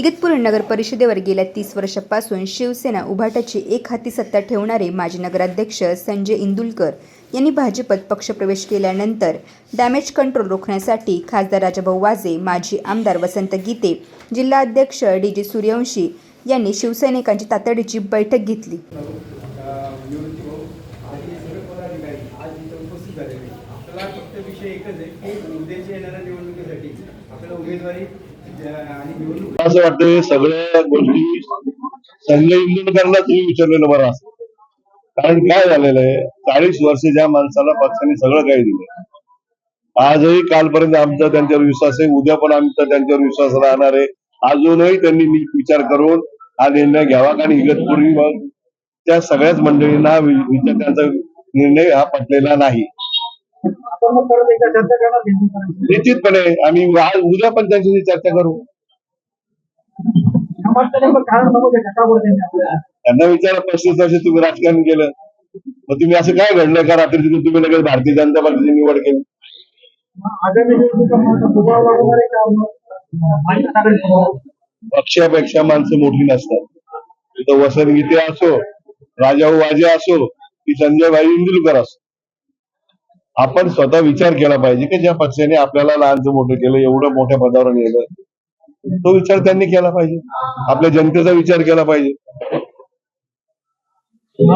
इगतपुरी नगर परिषदेवर गेल्या तीस वर्षापासून शिवसेना उभाटाची एक हाती सत्ता ठेवणारे माजी नगराध्यक्ष संजय इंदुलकर यांनी भाजपत पक्षप्रवेश केल्यानंतर डॅमेज कंट्रोल रोखण्यासाठी खासदार राजाभाऊ वाजे माजी आमदार वसंत गीते जिल्हाध्यक्ष डी जी सूर्यवंशी यांनी शिवसैनिकांची तातडीची बैठक घेतली. आपल्याला फक्त विषय एकच आहे की उद्याच्या येणाऱ्या निवडणुकीसाठी आपल्याला उमेदवारी असं वाटतं सगळ्या गोष्टी संजय इंदुरकरला तुम्ही विचारलेलं बरं असं. कारण काय झालेलं आहे चाळीस वर्ष ज्या माणसाला पक्षाने सगळं काही दिलं. आजही कालपर्यंत आमचा त्यांच्यावर विश्वास आहे उद्या पण आमचा त्यांच्यावर विश्वास राहणार आहे. अजूनही त्यांनी नीट विचार करून हा निर्णय घ्यावा. कारण इगतपूर्वी मग त्या सगळ्याच मंडळींना विचार त्यांचा निर्णय हा पटलेला नाही. निश्चितपणे आम्ही आज उद्या पण त्यांच्याशी चर्चा करू. त्यांनी विचारा पस्तीस वर्ष तुम्ही राजकारण केलं. मग तुम्ही असं काय घडलं का रात्री तिथे तुम्ही लगेच भारतीय जनता पक्षाची निवड केली? पक्षापेक्षा माणसं मोठी नसतात. तिथं वसंत गीते असो राजाभाऊ वाजे असो की संजय भाई इंदुलकर असो. आपण स्वतः विचार केला पाहिजे की ज्या पक्षाने आपल्याला लहानचं मोठं केलं एवढं मोठ्या पदावर नेलं तो विचार त्यांनी केला पाहिजे. आपल्या जनतेचा विचार केला पाहिजे. ही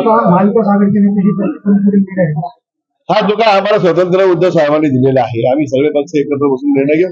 हा जो काय आम्हाला स्वतंत्र उद्धव साहेबांनी दिलेला आहे. आम्ही सगळे पक्ष एकत्र बसून निर्णय घेऊ.